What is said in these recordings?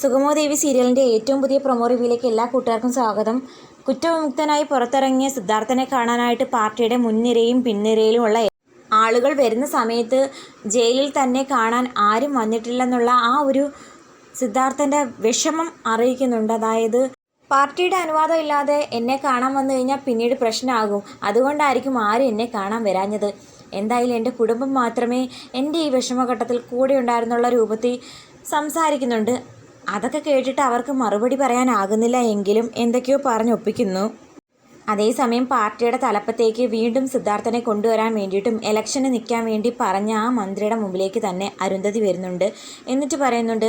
സുഗമോദേവി സീരിയലിന്റെ ഏറ്റവും പുതിയ പ്രൊമോ റിവ്യൂയിലേക്ക് എല്ലാ കൂട്ടുകാർക്കും സ്വാഗതം. കുറ്റവിമുക്തനായി പുറത്തിറങ്ങിയ സിദ്ധാർത്ഥനെ കാണാനായിട്ട് പാർട്ടിയുടെ മുൻനിരയും പിൻനിരയിലുമുള്ള ആളുകൾ വരുന്ന സമയത്ത് ജയിലിൽ തന്നെ കാണാൻ ആരും വന്നിട്ടില്ലെന്നുള്ള ആ ഒരു സിദ്ധാർത്ഥന്റെ വിഷമം അറിയിക്കുന്നുണ്ട്. അതായത് പാർട്ടിയുടെ അനുവാദം ഇല്ലാതെ എന്നെ കാണാൻ വന്നു കഴിഞ്ഞാൽ പിന്നീട് പ്രശ്നമാകും. അതുകൊണ്ടായിരിക്കും ആരും എന്നെ കാണാൻ വരാഞ്ഞത്. എന്തായാലും എന്റെ കുടുംബം മാത്രമേ എന്റെ ഈ വിഷമഘട്ടത്തിൽ കൂടെ ഉണ്ടായിരുന്നുള്ള രൂപത്തിൽ സംസാരിക്കുന്നുണ്ട്. അതൊക്കെ കേട്ടിട്ട് അവർക്ക് മറുപടി പറയാനാകുന്നില്ല എങ്കിലും എന്തൊക്കെയോ പറഞ്ഞൊപ്പിക്കുന്നു അതേസമയം പാർട്ടിയുടെ തലപ്പത്തേക്ക് വീണ്ടും സിദ്ധാർത്ഥനെ കൊണ്ടുവരാൻ വേണ്ടിയിട്ടും ഇലക്ഷന് നിൽക്കാൻ വേണ്ടി പറഞ്ഞ ആ മന്ത്രിയുടെ മുമ്പിലേക്ക് തന്നെ അരുന്ധതി വരുന്നുണ്ട്. എന്നിട്ട് പറയുന്നുണ്ട്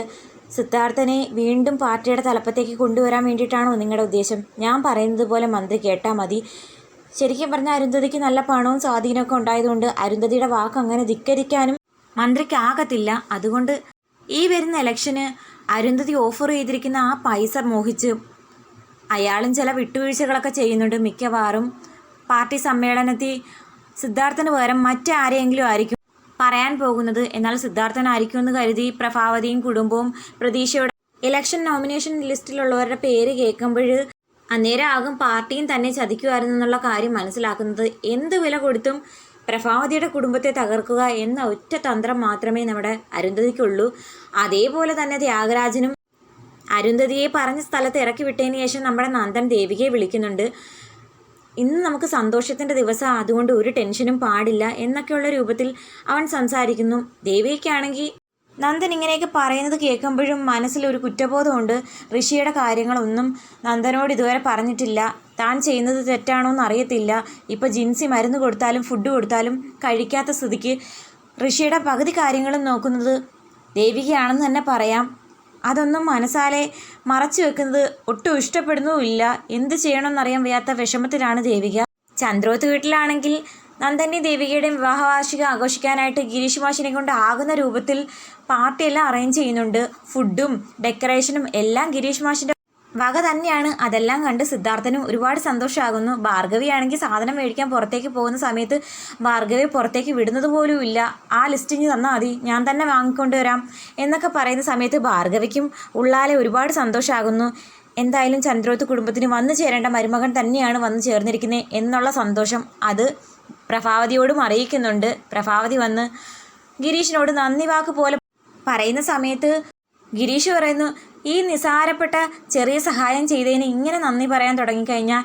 സിദ്ധാർത്ഥനെ വീണ്ടും പാർട്ടിയുടെ തലപ്പത്തേക്ക് കൊണ്ടുവരാൻ വേണ്ടിയിട്ടാണോ നിങ്ങളുടെ ഉദ്ദേശം? ഞാൻ പറയുന്നത് പോലെ മന്ത്രി കേട്ടാൽ മതി. ശരിക്കും പറഞ്ഞാൽ അരുന്ധതിക്ക് നല്ല പണവും സ്വാധീനമൊക്കെ ഉണ്ടായതുകൊണ്ട് അരുന്ധതിയുടെ വാക്ക് അങ്ങനെ ധിക്കരിക്കാനും മന്ത്രിക്കാകത്തില്ല. അതുകൊണ്ട് ഈ വരുന്ന ഇലക്ഷന് അരുന്ധതി ഓഫർ ചെയ്തിരിക്കുന്ന ആ പൈസ മോഹിച്ച് അയാളും ചില വിട്ടുവീഴ്ചകളൊക്കെ ചെയ്യുന്നുണ്ട് മിക്കവാറും. പാർട്ടി സമ്മേളനത്തിൽ സിദ്ധാർത്ഥന് പകരം മറ്റാരെങ്കിലും ആയിരിക്കും പറയാൻ പോകുന്നത്. എന്നാൽ സിദ്ധാർത്ഥൻ സിദ്ധാർത്ഥനായിരിക്കും എന്ന് കരുതി പ്രഭാവതിയും കുടുംബവും പ്രതീക്ഷയുടെ ഇലക്ഷൻ നോമിനേഷൻ ലിസ്റ്റിലുള്ളവരുടെ പേര് കേൾക്കുമ്പോൾ അന്നേരം ആകും പാർട്ടിയും തന്നെ ചതിക്കുമായിരുന്നു എന്നുള്ള കാര്യം മനസ്സിലാക്കുന്നത്. എന്ത് വില കൊടുത്തും പ്രഭാവതിയുടെ കുടുംബത്തെ തകർക്കുക എന്ന ഒറ്റ തന്ത്രം മാത്രമേ നമ്മുടെ അരുന്ധതിക്കുള്ളൂ. അതേപോലെ തന്നെ ത്യാഗരാജനും അരുന്ധതിയെ പറഞ്ഞ സ്ഥലത്ത് ഇറക്കി വിട്ടതിന് ശേഷം നമ്മുടെ നന്ദൻ ദേവികയെ വിളിക്കുന്നുണ്ട്. ഇന്ന് നമുക്ക് സന്തോഷത്തിന്റെ ദിവസം അതുകൊണ്ട് ഒരു ടെൻഷനും പാടില്ല എന്നൊക്കെയുള്ള രൂപത്തിൽ അവൻ സംസാരിക്കുന്നു. ദേവികയ്ക്കാണെങ്കിൽ നന്ദൻ ഇങ്ങനെയൊക്കെ പറയുന്നത് കേൾക്കുമ്പോഴും മനസ്സിലൊരു കുറ്റബോധമുണ്ട്. ഋഷിയുടെ കാര്യങ്ങളൊന്നും നന്ദനോട് ഇതുവരെ പറഞ്ഞിട്ടില്ല. താൻ ചെയ്യുന്നത് തെറ്റാണോ എന്ന് അറിയത്തില്ല ഇപ്പോൾ ജിൻസി മരുന്ന് കൊടുത്താലും ഫുഡ് കൊടുത്താലും കഴിക്കാത്ത സ്ഥിതിക്ക് ഋഷിയുടെ പകുതി കാര്യങ്ങളും നോക്കുന്നത് ദേവികയാണെന്ന് തന്നെ പറയാം. അതൊന്നും മനസ്സാലെ മറച്ചു വെക്കുന്നത് ഒട്ടും ഇഷ്ടപ്പെടുന്നുമില്ല. എന്ത് ചെയ്യണമെന്നറിയാൻ വയ്യാത്ത വിഷമത്തിലാണ് ദേവിക. ചന്ദ്രോത്ത് വീട്ടിലാണെങ്കിൽ നന്ദന്റെയും ദേവികയുടെ വിവാഹവാർഷികം ആഘോഷിക്കാനായിട്ട് ഗിരീഷ് മാഷിനെ കൊണ്ട് ആകുന്ന രൂപത്തിൽ പാർട്ടിയെല്ലാം അറേഞ്ച് ചെയ്യുന്നുണ്ട്. ഫുഡും ഡെക്കറേഷനും എല്ലാം ഗിരീഷ് മാഷിന്റെ വക തന്നെയാണ്. അതെല്ലാം കണ്ട് സിദ്ധാർത്ഥനും ഒരുപാട് സന്തോഷമാകുന്നു ഭാർഗവിയാണെങ്കിൽ സാധനം മേടിക്കാൻ പുറത്തേക്ക് പോകുന്ന സമയത്ത് ഭാർഗവി പുറത്തേക്ക് വിടുന്നത് പോലും ഇല്ല. ആ ലിസ്റ്റിങ് തന്നാൽ മതി. ഞാൻ തന്നെ വാങ്ങിക്കൊണ്ടുവരാം എന്നൊക്കെ പറയുന്ന സമയത്ത് ഭാർഗവിക്കും ഉള്ളാലെ ഒരുപാട് സന്തോഷമാകുന്നു എന്തായാലും ചന്ദ്രോത്ത് കുടുംബത്തിന് വന്നു ചേരേണ്ട മരുമകൻ തന്നെയാണ് വന്നു ചേർന്നിരിക്കുന്നത് എന്നുള്ള സന്തോഷം അത് പ്രഭാവതിയോടും അറിയിക്കുന്നുണ്ട്. പ്രഭാവതി വന്ന് ഗിരീഷിനോട് നന്ദി വാക്ക് പോലെ പറയുന്ന സമയത്ത് ഗിരീഷ് പറയുന്നു ഈ നിസാരപ്പെട്ട ചെറിയ സഹായം ചെയ്തതിന് ഇങ്ങനെ നന്ദി പറയാൻ തുടങ്ങിക്കഴിഞ്ഞാൽ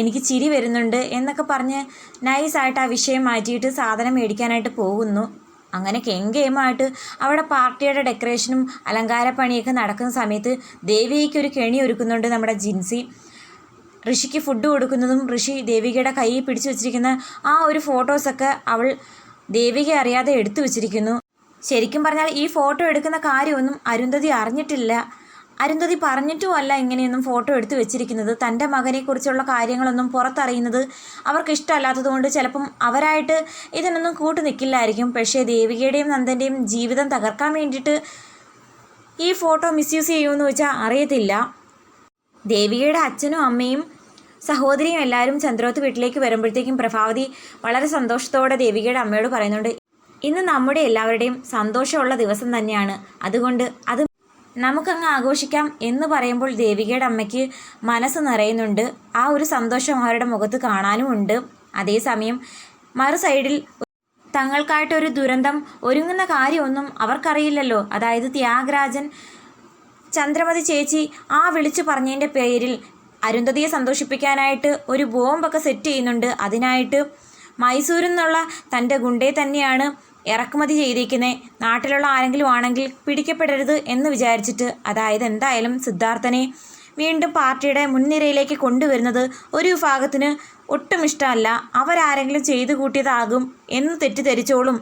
എനിക്ക് ചിരി വരുന്നുണ്ട് എന്നൊക്കെ പറഞ്ഞ് നൈസായിട്ട് ആ വിഷയം മാറ്റിയിട്ട് സാധനം മേടിക്കാനായിട്ട് പോകുന്നു. അങ്ങനെ കെങ്കേമായിട്ട് അവിടെ പാർട്ടിയുടെ ഡെക്കറേഷനും അലങ്കാരപ്പണിയൊക്കെ നടക്കുന്ന സമയത്ത് ദേവിക്ക് ഒരു കെണി ഒരുക്കുന്നുണ്ട് നമ്മുടെ ജിൻസി. ഋഷിക്ക് ഫുഡ് കൊടുക്കുന്നതും ഋഷി ദേവികയുടെ കൈ പിടിച്ചു വെച്ചിരിക്കുന്ന ആ ഒരു ഫോട്ടോസൊക്കെ അവൾ ദേവിക അറിയാതെ എടുത്തു വെച്ചിരിക്കുന്നു. ശരിക്കും പറഞ്ഞാൽ ഈ ഫോട്ടോ എടുക്കുന്ന കാര്യമൊന്നും അരുന്ധതി അറിഞ്ഞിട്ടില്ല. അരുന്ധതി പറഞ്ഞിട്ടുമല്ല ഇങ്ങനെയൊന്നും ഫോട്ടോ എടുത്തു വെച്ചിരിക്കുന്നത്. തന്റെ മകനെക്കുറിച്ചുള്ള കാര്യങ്ങളൊന്നും പുറത്തറിയുന്നത് അവർക്ക് ഇഷ്ടമല്ലാത്തതുകൊണ്ട് ചിലപ്പം അവരായിട്ട് ഇതിനൊന്നും കൂട്ടു നിൽക്കില്ലായിരിക്കും പക്ഷേ ദേവികയുടെയും നന്ദന്റെയും ജീവിതം തകർക്കാൻ വേണ്ടിയിട്ട് ഈ ഫോട്ടോ മിസ്യൂസ് ചെയ്യുമെന്ന് വെച്ചാൽ അറിയത്തില്ല. ദേവികയുടെ അച്ഛനും അമ്മയും സഹോദരിയും എല്ലാവരും ചന്ദ്രോത്ത് വീട്ടിലേക്ക് വരുമ്പോഴത്തേക്കും പ്രഭാവതി വളരെ സന്തോഷത്തോടെ ദേവികയുടെ അമ്മയോട് പറയുന്നുണ്ട് ഇന്ന് നമ്മുടെ എല്ലാവരുടെയും സന്തോഷമുള്ള ദിവസം തന്നെയാണ്. അതുകൊണ്ട് അത് നമുക്കങ്ങ് ആഘോഷിക്കാം എന്ന് പറയുമ്പോൾ ദേവികയുടെ അമ്മയ്ക്ക് മനസ്സ് നിറയുന്നുണ്ട്. ആ ഒരു സന്തോഷം അവരുടെ മുഖത്ത് കാണാനും ഉണ്ട്. അതേസമയം മറു സൈഡിൽ തങ്ങൾക്കായിട്ടൊരു ദുരന്തം ഒരുങ്ങുന്ന കാര്യമൊന്നും അവർക്കറിയില്ലല്ലോ. അതായത് ത്യാഗരാജൻ ചന്ദ്രമതി ചേച്ചി ആ വിളിച്ചു പറഞ്ഞതിന്റെ പേരിൽ അരുന്ധതിയെ സന്തോഷിപ്പിക്കാനായിട്ട് ഒരു ബോംബൊക്കെ സെറ്റ് ചെയ്യുന്നുണ്ട്. അതിനായിട്ട് മൈസൂരിൽ നിന്നുള്ള തന്റെ ഗുണ്ടയെ തന്നെയാണ് ഇറക്കുമതി ചെയ്തിരിക്കുന്നത് നാട്ടിലുള്ള ആരെങ്കിലും ആണെങ്കിൽ പിടിക്കപ്പെടരുത് എന്ന് വിചാരിച്ചിട്ട് അതായത് എന്തായാലും സിദ്ധാർത്ഥനെ വീണ്ടും പാർട്ടിയുടെ മുൻനിരയിലേക്ക് കൊണ്ടുവരുന്നത് ഒരു വിഭാഗത്തിന് ഒട്ടും ഇഷ്ടമല്ല. അവരാരെങ്കിലും ചെയ്തു കൂട്ടിയതാകും എന്ന് തെറ്റിദ്ധരിച്ചോളും.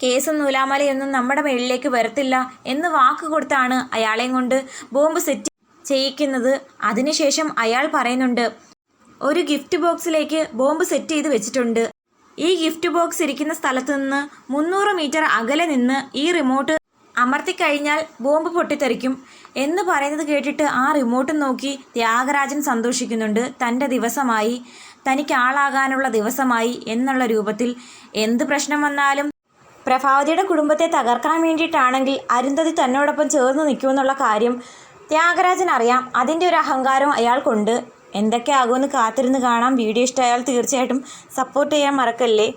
കേസും നൂലാമലയൊന്നും നമ്മുടെ മേളിലേക്ക് വരത്തില്ല എന്ന് വാക്ക് കൊടുത്താണ് അയാളെയും കൊണ്ട് ബോംബ് സെറ്റ് ചെയ്യിക്കുന്നത്. അതിനുശേഷം അയാൾ പറയുന്നുണ്ട് ഒരു ഗിഫ്റ്റ് ബോക്സിലേക്ക് ബോംബ് സെറ്റ് ചെയ്ത് വെച്ചിട്ടുണ്ട്. ഈ ഗിഫ്റ്റ് ബോക്സ് ഇരിക്കുന്ന സ്ഥലത്ത് നിന്ന് മുന്നൂറ് മീറ്റർ അകലെ നിന്ന് ഈ റിമോട്ട് അമർത്തിക്കഴിഞ്ഞാൽ ബോംബ് പൊട്ടിത്തെറിക്കും എന്ന് പറയുന്നത് കേട്ടിട്ട് ആ റിമോട്ട് നോക്കി ത്യാഗരാജൻ സന്തോഷിക്കുന്നുണ്ട്. തന്റെ ദിവസമായി തനിക്ക് ആളാകാനുള്ള ദിവസമായി എന്നുള്ള രൂപത്തിൽ എന്ത് പ്രശ്നം വന്നാലും പ്രഭാവതിയുടെ കുടുംബത്തെ തകർക്കാൻ വേണ്ടിയിട്ടാണെങ്കിൽ അരുന്ധതി തന്നോടൊപ്പം ചേർന്ന് നിൽക്കുമെന്നുള്ള കാര്യം ത്യാഗരാജൻ അറിയാം. അതിന്റെ ഒരു അഹങ്കാരം അയാൾക്കുണ്ട്. എന്തൊക്കെ ആകുമെന്ന് കാത്തിരുന്ന് കാണാം. വീഡിയോ ഇഷ്ടമായാൽ തീർച്ചയായിട്ടും സപ്പോർട്ട് ചെയ്യാൻ മറക്കല്ലേ?